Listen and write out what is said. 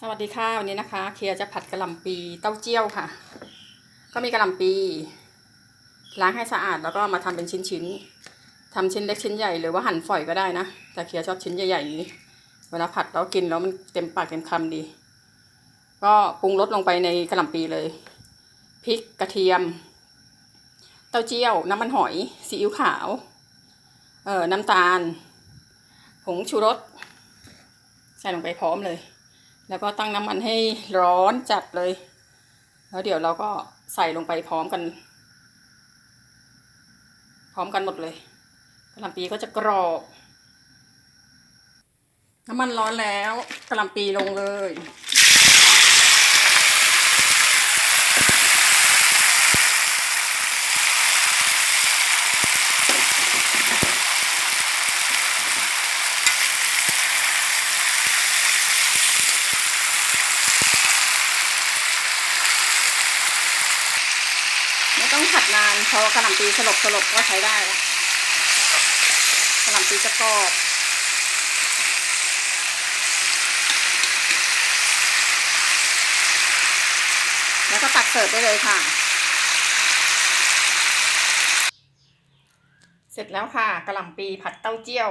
สวัสดีค่ะวันนี้นะคะ เคียร์จะผัดกระหล่ำปีเต้าเจี้ยวค่ะ ก็มีกระหล่ำปีล้างให้สะอาดแล้วก็มาทำเป็นชิ้นๆทำชิ้นเล็กชิ้นใหญ่หรือว่าหั่นฝอยก็ได้นะแต่เคียร์ชอบชิ้นใหญ่ๆนี้เวลาผัดแล้วกินแล้วมันเต็มปากเต็มคำดี ก็ปรุงรสลงไปในกระหล่ำปีเลยพริกกระเทียม เต้าเจี้ยวน้ำมันหอยซีอิ๊วขาวเอ่อน้ำตาลผงชูรสใส่ลงไปพร้อมเลย แล้วก็ตั้งน้ำมันให้ร้อนจัดเลย แล้วเดี๋ยวเราก็ใส่ลงไปพร้อมกัน พร้อมกันหมดเลยกะหล่ำปีก็จะกรอบ น้ำมันร้อนแล้วกะหล่ำปีลงเลย ต้องผัดนานพอกระหล่ำปีสลบสลบก็ใช้ได้ล้วกระหล่ำปีจะกรอบแล้วก็ตักเสิร์ฟได้เลยค่ะ เสร็จแล้วค่ะกระหล่ำปีผัดเต้าเจี้ยว